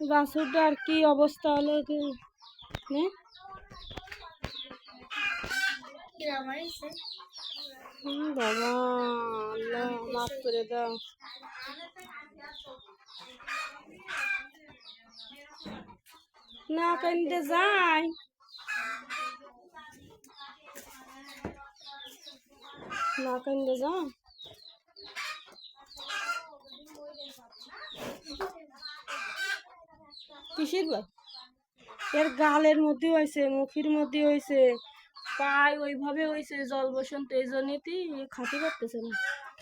বাছুরটার কি অবস্থা হলো? বাবা আল্লাহ করে দাও। না কান্দে যাই। না কান্দে যা কিসের ভাই এর গালের মধ্যে হয়েছে মুখের মধ্যে হয়েছে পায় ওইভাবে হয়েছে জল বসন্ত, এই জন্যই খাতে পারতেছে না।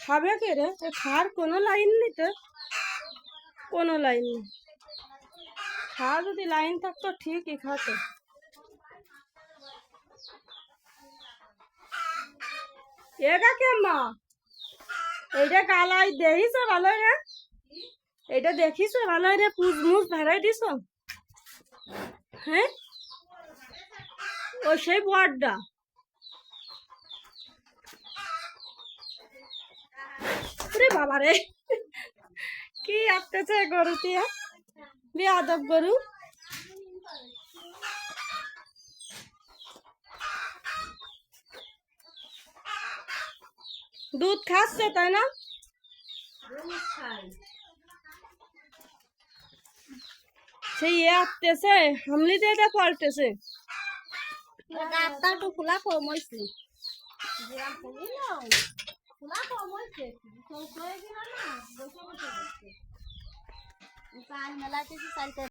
খাবে কে রে? খাওয়ার কোনো লাইন নেই তো। কোনো লাইন নেই। খাওয়া যদি লাইন থাকতো ঠিকই খাতো। এগা কে মা? এইটা গালাই দেখিস ভালো রে এটা দেখিস ভালো রে পুজ মুজ ভেড়াই দিস। হ্যাঁ? ও সেই বড়টা রে বাবা রে কি আসতেছে গরু তিয়া বেয়াদব গরু। দুধ খাচ্ছে তাই না? সেই এ আটতেছে হামলিতে এটা পাল্টেছে। গাছটা খোলা কম হয়েছে খোলা কম হয়েছে মেলাতে চালতে